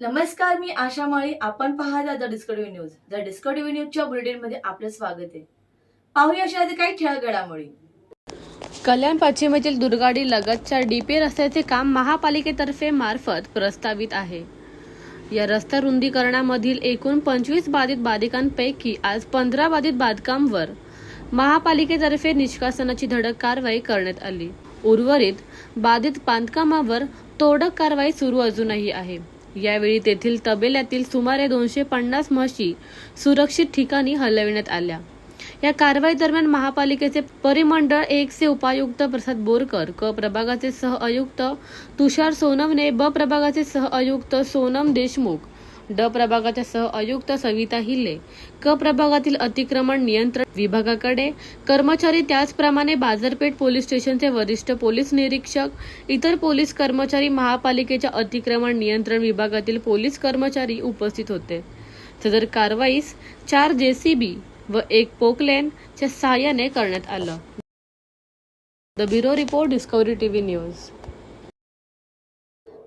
नमस्कार मी आशा माळी. आपण पाहता the Discovery news. The Discovery न्यूजच्या बुलेटिनमध्ये आपलं स्वागत आहे. पाहूया अशा काही ठळक घडामोडी कल्याण पश्चिमेतील दुर्गाडी लगतच्या डीपी रस्त्याचे काम महापालिकेतर्फे मार्फत प्रस्तावित आहे. या रस्ता रुंदीकरणामधील एकूण पंचवीस बाधित बाधिकांपैकी आज पंधरा बाधित बांधकामवर महापालिकेतर्फे निष्कासनाची धडक कारवाई करण्यात आली. उर्वरित बाधित बांधकामावर तोडक कारवाई सुरू अजूनही आहे. यावेळी तेथील तबेल्यातील सुमारे दोनशे पन्नास म्हशी सुरक्षित ठिकाणी हलविण्यात आल्या. या कारवाई दरम्यान महापालिकेचे परिमंडळ एकचे उपायुक्त प्रसाद बोरकर क प्रभागाचे सहआयुक्त तुषार सोनमने ब प्रभागाचे सहआयुक्त सोनम देशमुख ड प्रभागाच्या सह आयुक्त सविता हिल्ले. क प्रभागातील अतिक्रमण नियंत्रण विभागाकडे. कर्मचारी त्याचप्रमाणे बाजारपेठ पोलीस स्टेशनचे वरिष्ठ पोलीस निरीक्षक. इतर पोलीस कर्मचारी महापालिकेच्या अतिक्रमण नियंत्रण विभागातील पोलीस कर्मचारी उपस्थित होते. सदर कारवाईस चार जेसीबी व एक पोकलेनच्या सहाय्याने करण्यात आलं. The bureau report Discovery TV news.